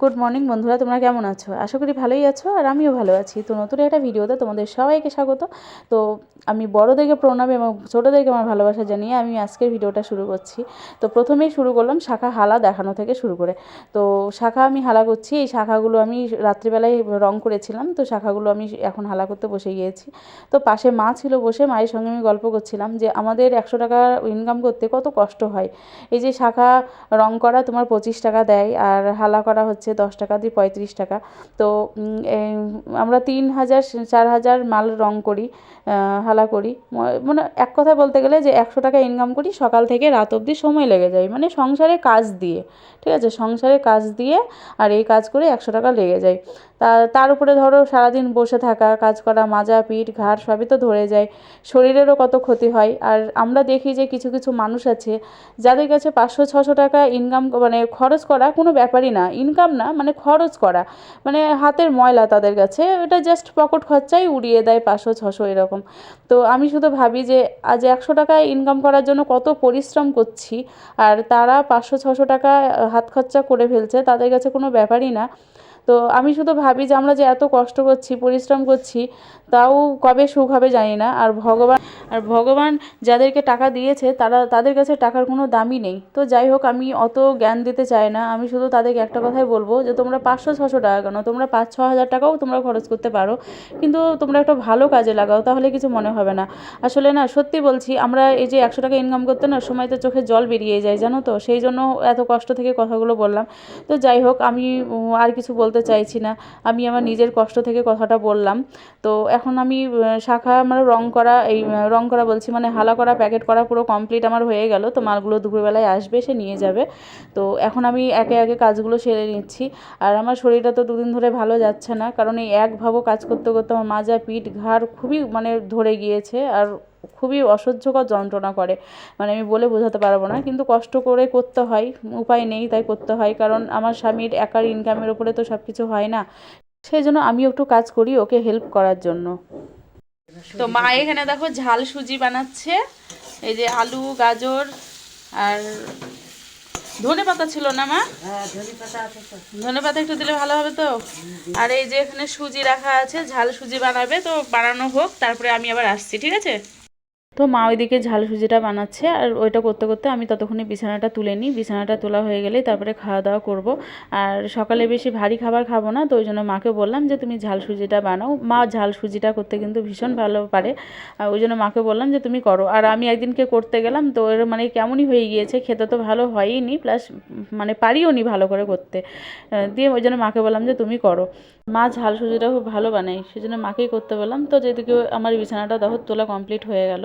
Good morning বন্ধুরা, তোমরা কেমন আছো? আশা করি ভালোই আছো, আর আমিও ভালো আছি। তো নতুন একটা ভিডিওতে তোমাদের সবাইকে স্বাগত। তো আমি বড়োদেরকে প্রণাম এবং ছোটোদেরকে আমার ভালোবাসা জানিয়ে আমি আজকের ভিডিওটা শুরু করছি। তো প্রথমেই শুরু করলাম শাখা হালা দেখানো থেকে শুরু করে। তো শাখা আমি হালা করছি, এই শাখাগুলো আমি রাত্রিবেলায় রং করেছিলাম, তো শাখাগুলো আমি এখন হালা করতে বসে গিয়েছি। তো পাশে মা ছিল বসে মায়ের সঙ্গে আমি গল্প করছিলাম যে আমাদের একশো টাকা ইনকাম করতে কত কষ্ট হয়। এই যে শাখা রং করা তোমার পঁচিশ টাকা দেয়, আর হালা করা হচ্ছে দশ টাকা দিয়ে পঁয়ত্রিশ টাকা। তো আমরা তিন হাজার, চার হাজার মাল রং করি হালা করি। মানে এক কথায় বলতে গেলে যে একশো টাকা ইনকাম করি, সকাল থেকে রাত অবধি সময় লেগে যায়। মানে সংসারে কাজ দিয়ে, ঠিক আছে? সংসারে কাজ দিয়ে আর এই কাজ করে একশো টাকা লেগে যায়। তা, তার উপরে ধরো সারাদিন বসে থাকা, কাজ করা, মাজা, পিঠ, ঘাড় সবই তো ধরে যায়। শরীরেরও কত ক্ষতি হয়। আর আমরা দেখি যে কিছু কিছু মানুষ আছে, যাদের কাছে পাঁচশো, ছশো টাকা ইনকাম মানে খরচ করা কোনো ব্যাপারই না। ইনকাম না মানে খরচ করা। মানে হাতের ময়লা তাদের কাছে ওটা জাস্ট পকেট খরচাই উড়িয়ে দেয় পাঁচশো, ছশো এরকম। তো আমি শুধু ভাবি যে, আজ একশো টাকা ইনকাম করার জন্য কত পরিশ্রম করছি, আর তারা পাঁচশো, ছশো টাকা হাত খরচা করে ফেলছে, তাদের কাছে কোনো ব্যাপারই না। তো আমি শুধু ভাবি যে, আমরা যে এত কষ্ট করছি, পরিশ্রম করছি, তাও কবে সুখ হবে জানি না। আর ভগবান আর ভগবান যাদেরকে টাকা দিয়েছে, তারা, তাদের কাছে টাকার কোনো দামই নেই। তো যাই হোক, আমি অত জ্ঞান দিতে চাই না। আমি শুধু তাদেরকে একটা কথাই বলব যে, তোমরা পাঁচশো, ছশো টাকা কেন। তোমরা পাঁচ, ছ হাজার টাকাও তোমরা খরচ করতে পারো। কিন্তু তোমরা একটা ভালো কাজে লাগাও, তাহলে কিছু মনে হবে না। আসলে না, সত্যি বলছি, আমরা এই যে একশো টাকা ইনকাম করতে না, সময় তো চোখে জল বেরিয়ে যায়, জানো তো? সেই জন্য এত কষ্ট থেকে কথাগুলো বললাম। তো যাই হোক, আমি আর কিছু বলতে চাইছি না। আমি আমার নিজের কষ্ট থেকে কথাটা বললাম। তো এখন আমি শাখা আমার রং করা, এই রং করা বলছি মানে হালা করা, প্যাকেট করা পুরো কমপ্লিট আমার হয়ে গেল। তো মালগুলো দুপুরবেলায় আসবে, সে নিয়ে যাবে। তো এখন আমি একে একে কাজগুলো সেরে নিচ্ছি। আর আমার শরীরটা তো দুদিন ধরে ভালো যাচ্ছে না, কারণ এই এক ভাবো কাজ করতে করতে আমার মাজা, পিঠ, ঘাড় খুবই মানে ধরে গিয়েছে আর খুবই অসহ্যকর যন্ত্রণা করে। মানে আমি বলে বোঝাতে পারব না, কিন্তু কষ্ট করে করতে হয়, উপায় নেই তাই করতে হয়, কারণ আমার স্বামীর একার ইনকামের উপরে তো সব কিছু হয় না। সেই জন্য আমিও একটু কাজ করি ওকে হেল্প করার জন্য। তো মা এখানে দেখো ঝাল সুজি বানাচ্ছে। এই যে আলু গাজর আর ধনে পাতা ছিল না মা? ধনে পাতা একটু দিলে ভালো হবে তো? আর এই যে এখানে সুজি রাখা আছে ঝাল সুজি বানাবে তো বানানো হোক তারপরে আমি আবার আসছি ঠিক আছে? তো মা ওইদিকে ঝাল সুজিটা বানাচ্ছে আর ওইটা করতে করতে আমি ততক্ষণে বিছানাটা তুলে নিই। বিছানাটা তোলা হয়ে গেলেই তারপরে খাওয়া দাওয়া করব। আর সকালে বেশি ভারী খাবার খাব না, তো ওই জন্য মাকে বললাম যে, তুমি ঝাল সুজিটা বানাও। মা ঝাল সুজিটা করতে কিন্তু ভীষণ ভালো পারে। আর ওই জন্য মাকে বললাম যে, তুমি করো। আর আমি একদিনকে করতে গেলাম, তো এর মানে কেমনই হয়ে গিয়েছে, খেতে তো ভালো হয়ই নি প্লাস মানে পারিও নি ভালো করে করতে। দিয়ে ওই জন্য মাকে বললাম যে, তুমি করো। মা ঝাল সুজিটা খুব ভালো বানায় সেই জন্য মাকেই করতে বললাম। তো যেদিকে আমার বিছানাটা দেখো তোলা কমপ্লিট হয়ে গেল।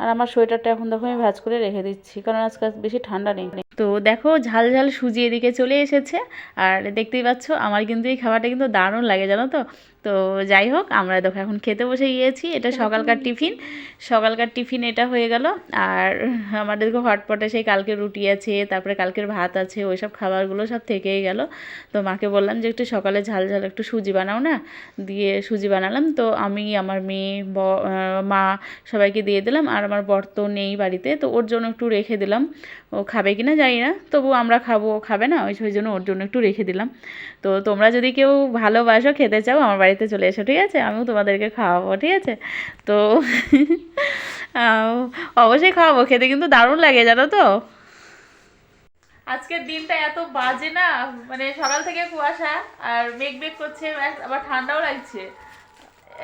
আর আমার সোয়েটারটা এখন দেখো আমি ভাজ করে রেখে দিচ্ছি, কারণ আজকাল বেশি ঠান্ডা নেই। তো দেখো ঝাল ঝাল সুজি এদিকে চলে এসেছে, আর দেখতেই পাচ্ছ আমার কিন্তু এই খাবারটা কিন্তু দারুণ লাগে, জানো তো? তো যাই হোক, আমরা দেখো এখন খেতে বসে গিয়েছি, এটা সকালকার টিফিন সকালকার টিফিন এটা হয়ে গেল, আর আমাদের দেখো হটপটে সেই কালকের রুটি আছে, তারপরে কালকের ভাত আছে ওই সব খাবারগুলো সব থেকেই গেল। তো মাকে বললাম যে একটু সকালে ঝাল ঝাল একটু সুজি বানাও না, দিয়ে সুজি বানালাম, তো আমি, আমার মেয়ে মা সবাইকে দিয়ে দিলাম, আর আমার বর তো নেই বাড়িতে, তো ওর জন্য একটু রেখে দিলাম। ও খাবে কি না জানি না, তবু আমরা খাব, ও খাবে না, ওই ওই জন্য ওর জন্য একটু রেখে দিলাম। তো তোমরা যদি কেউ ভালোবাসো, খেতে চাও, আমার বাড়িতে চলে এসো, ঠিক আছে? আমিও তোমাদেরকে খাওয়াবো, ঠিক আছে? তো অবশ্যই খাওয়াবো, খেতে কিন্তু দারুণ লাগে, জানো তো? আজকের দিনটা এত বাজে না মানে সকাল থেকে কুয়াশা, আর মেঘ মেঘ করছে আবার ঠান্ডাও লাগছে।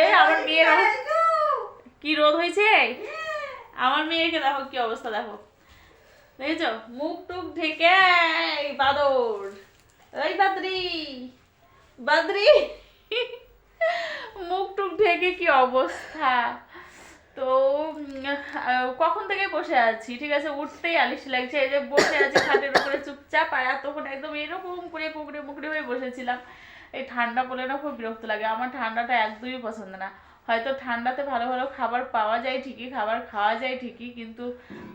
এই, আমার মেয়ের কি রোদ হয়েছে? আমার মেয়েকে দেখো কি অবস্থা, দেখো। দেখেছ? মুখ টুক ঢেকে বাদর। এই বাদরি বাদরি। মুখ টুক ঢেকে কি অবস্থা? তো কখন থেকে বসে আছি? ঠিক আছে, উঠতেই আলিশ লাগছে। এই যে বসে আছি খাটের উপরে চুপচাপ, আর এতক্ষণ একদম এরকম করে কুকড়ে মুকড়ে হয়ে বসেছিলাম। এই ঠান্ডা পড়লে না খুব বিরক্ত লাগে। আমার ঠান্ডাটা একদমই পছন্দ না। হয়তো ঠান্ডাতে ভালো ভালো খাবার পাওয়া যায় ঠিকই, খাবার খাওয়া যায় ঠিকই, কিন্তু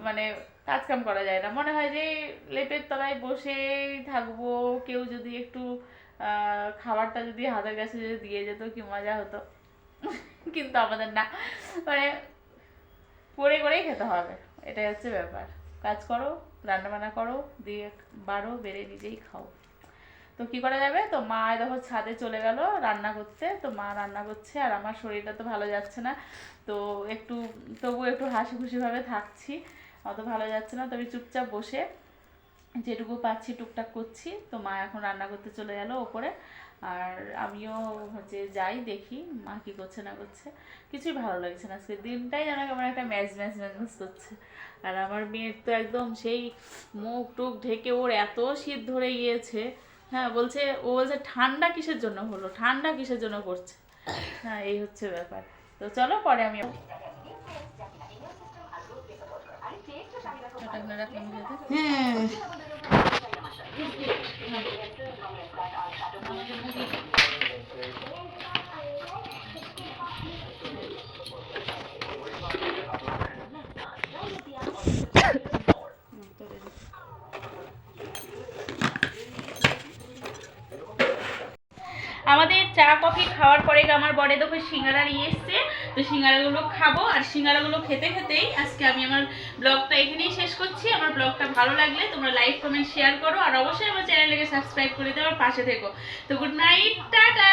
মানে কাজকাম করা যায় না। মনে হয় যে লেপের তলায় বসেই থাকব, কেউ যদি একটু খাবারটা যদি হাতের কাছে যদি দিয়ে যেত কি মজা হতো। কিন্তু আমাদের না। মানে পড়ে করেই খেতে হবে, এটাই হচ্ছে ব্যাপার। কাজ করো রান্না বান্না করো, দিয়ে বাড়ো বেড়ে নিজেই খাও। তো কি করা যাবে? তো মা দেখো ছাদে চলে গেল রান্না করতে। তো মা রান্না করছে আর আমার শরীরটা তো ভালো যাচ্ছে না। তো একটু, তবু একটু হাসি খুশিভাবে থাকছি। অত ভালো যাচ্ছে না, তবে চুপচাপ বসে যেটুকু পাচ্ছি টুকটাক করছি। তো মা এখন রান্না করতে চলে গেল ওপরে। আর আমিও হচ্ছে যাই দেখি মা কি করছে না করছে। কিছুই ভালো লাগছে না আজকে। দিনটাই যেন কেমন একটা ম্যাচ ম্যাচ ম্যাচ ম্যাচ করছে। আর আমার মেয়ের তো একদম সেই মুখ টুক ঢেকে ওর এত শীত ধরে গিয়েছে। হ্যাঁ বলছে, ও বলছে, ঠান্ডা কিসের জন্য হলো? ঠান্ডা কিসের জন্য করছে? হ্যাঁ এই হচ্ছে ব্যাপার। তো চলো, পরে আমি হ্যাঁ। আমাদের চা, কফি খাওয়ার পরে আমার বড়ে দেখো সিঙ্গারা নিয়ে এসছে। তো সিঙ্গারাগুলো খাব আর সিঙ্গারাগুলো খেতে খেতেই আজকে আমি আমার ব্লগটা এখানেই শেষ করছি। আমার ব্লগটা ভালো লাগলে তোমরা লাইক, কমেন্ট শেয়ার করো আর অবশ্যই আমার চ্যানেলটাকে সাবস্ক্রাইব করে দেওয়ার পাশে থেকো। তো গুড নাইট টাটা!